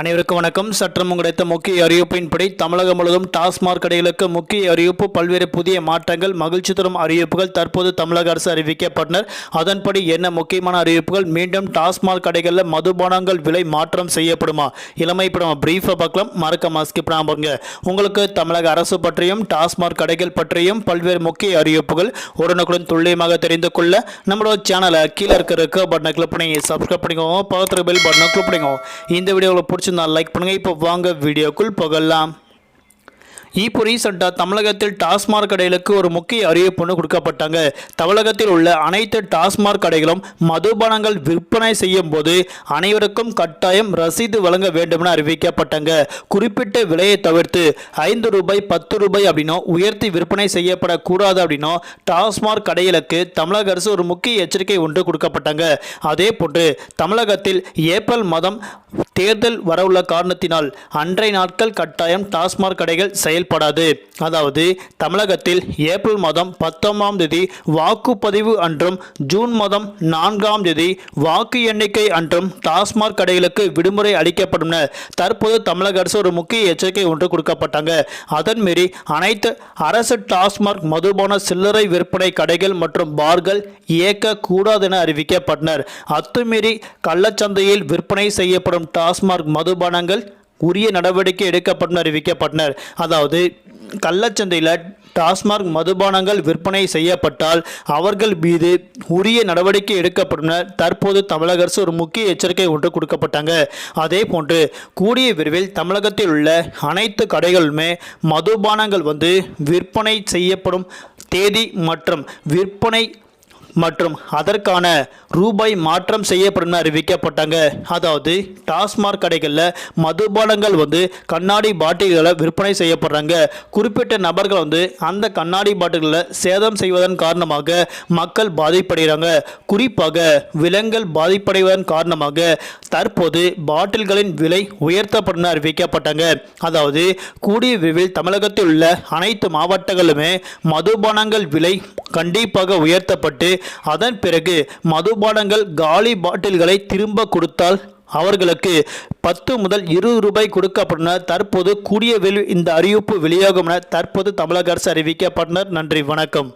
அனைவருக்கும் வணக்கம். சற்று கிடைத்த முக்கிய அறிவிப்பின்படி தமிழகம் முழுவதும் டாஸ்மாக் கடைகளுக்கு முக்கிய அறிவிப்பு பல்வேறு புதிய மாற்றங்கள் மகிழ்ச்சி தரும் அறிவிப்புகள் தற்போது தமிழக அரசு அறிவிக்கப்பட்டனர். அதன்படி என்ன முக்கியமான அறிவிப்புகள்? மீண்டும் டாஸ்மாக் கடைகளில் மதுபானங்கள் விலை மாற்றம் செய்யப்படுமா? இளமை இப்போ நம்ம பிரீஃபாக பார்க்கலாம். மறக்க மாஸ்க் பாருங்க. உங்களுக்கு தமிழக அரசு பற்றியும் டாஸ்மாக் கடைகள் பற்றியும் பல்வேறு முக்கிய அறிவிப்புகள் உடனுக்குடன் துல்லியமாக தெரிந்து கொள்ள நம்மளோட சேனலை கீழே இருக்க பட்டனை கிளிக் பண்ணி சப்ஸ்கிரைப் பண்ணிக்கோங்க. பக்கத்தில் பெல் பட்டனை கிளிக் பண்ணிக்கோங்க. இந்த வீடியோவில் பிடிச்சிருந்தா லைக் பண்ணுங்கள் இப்போ வாங்க வீடியோக்குள் போகலாம். இப்போ ரீசெண்டாக தமிழகத்தில் டாஸ்மாக் கடைகளுக்கு ஒரு முக்கிய அறிவிப்புன்னு கொடுக்கப்பட்டாங்க. தமிழகத்தில் உள்ள அனைத்து டாஸ்மாக் கடைகளும் மதுபானங்கள் விற்பனை செய்யும் போது அனைவருக்கும் கட்டாயம் ரசீது வழங்க வேண்டும்னு அறிவிக்கப்பட்டாங்க. குறிப்பிட்ட விலையை தவிர்த்து ஐந்து ரூபாய் பத்து ரூபாய் அப்படின்னோ உயர்த்தி விற்பனை செய்யப்படக்கூடாது அப்படின்னோ டாஸ்மாக் கடைகளுக்கு தமிழக அரசு ஒரு முக்கிய எச்சரிக்கை ஒன்று கொடுக்கப்பட்டாங்க. அதே போன்று தமிழகத்தில் ஏப்ரல் மாதம் தேர்தல் வரவுள்ள காரணத்தினால் அன்றைய நாட்கள் கட்டாயம் டாஸ்மாக் கடைகள் செயல்படாது. அதாவது தமிழகத்தில் ஏப்ரல் மாதம் பத்தொன்பதாம் தேதி வாக்குப்பதிவு அன்றும் ஜூன் மாதம் நான்காம் தேதி வாக்கு எண்ணிக்கை அன்றும் டாஸ்மாக் கடைகளுக்கு விடுமுறை அளிக்கப்படும் என தற்போது தமிழக அரசு ஒரு முக்கிய எச்சரிக்கை ஒன்று கொடுக்கப்பட்டாங்க. அதன் மீறி அனைத்து அரசு டாஸ்மாக் மதுபான சில்லறை விற்பனை கடைகள் மற்றும் பார்கள் இயக்கக்கூடாது என அறிவிக்கப்பட்டனர். அத்துமீறி கள்ளச்சந்தையில் விற்பனை செய்யப்படும் டாஸ்மாக் மதுபானங்கள் உரிய நடவடிக்கை எடுக்கப்படும் அறிவிக்கப்பட்டனர். அதாவது கள்ளச்சந்தையில் டாஸ்மாக் மதுபானங்கள் விற்பனை செய்யப்பட்டால் அவர்கள் மீது உரிய நடவடிக்கை எடுக்கப்படும் தற்போது தமிழக அரசு ஒரு முக்கிய எச்சரிக்கை ஒன்று கொடுக்கப்பட்டாங்க. அதே போன்று கூடிய விரைவில் தமிழகத்தில் உள்ள அனைத்து கடைகளுமே மதுபானங்கள் வந்து விற்பனை செய்யப்படும் தேதி மற்றும் விற்பனை மற்றும் அதற்கான ரூபாய் மாற்றம் செய்யப்படும் அறிவிக்கப்பட்டாங்க. அதாவது டாஸ்மாக் கடைகளில் மதுபானங்கள் வந்து கண்ணாடி பாட்டில்களை விற்பனை செய்யப்படுறாங்க. குறிப்பிட்ட நபர்கள் வந்து அந்த கண்ணாடி பாட்டில்களை சேதம் செய்வதன் காரணமாக மக்கள் பாதிப்படைகிறாங்க. குறிப்பாக விலங்குகள் பாதிப்படைவதன் காரணமாக தற்போது பாட்டில்களின் விலை உயர்த்தப்படும் அறிவிக்கப்பட்டாங்க. அதாவது கூடிய விரைவில் தமிழகத்தில் உள்ள அனைத்து மாவட்டங்களுமே மதுபானங்கள் விலை கண்டிப்பாக உயர்த்தப்பட்டு அதன் பிறகு மதுபானங்கள் காலி பாட்டில்களை திரும்ப கொடுத்தால் அவர்களுக்கு பத்து முதல் இருபது ரூபாய் கொடுக்கப்பட்டனர் தற்போது கூடிய இந்த அறிவிப்பு வெளியாகும் என தற்போது தமிழக அரசு அறிவிக்கப்பட்டனர். நன்றி வணக்கம்.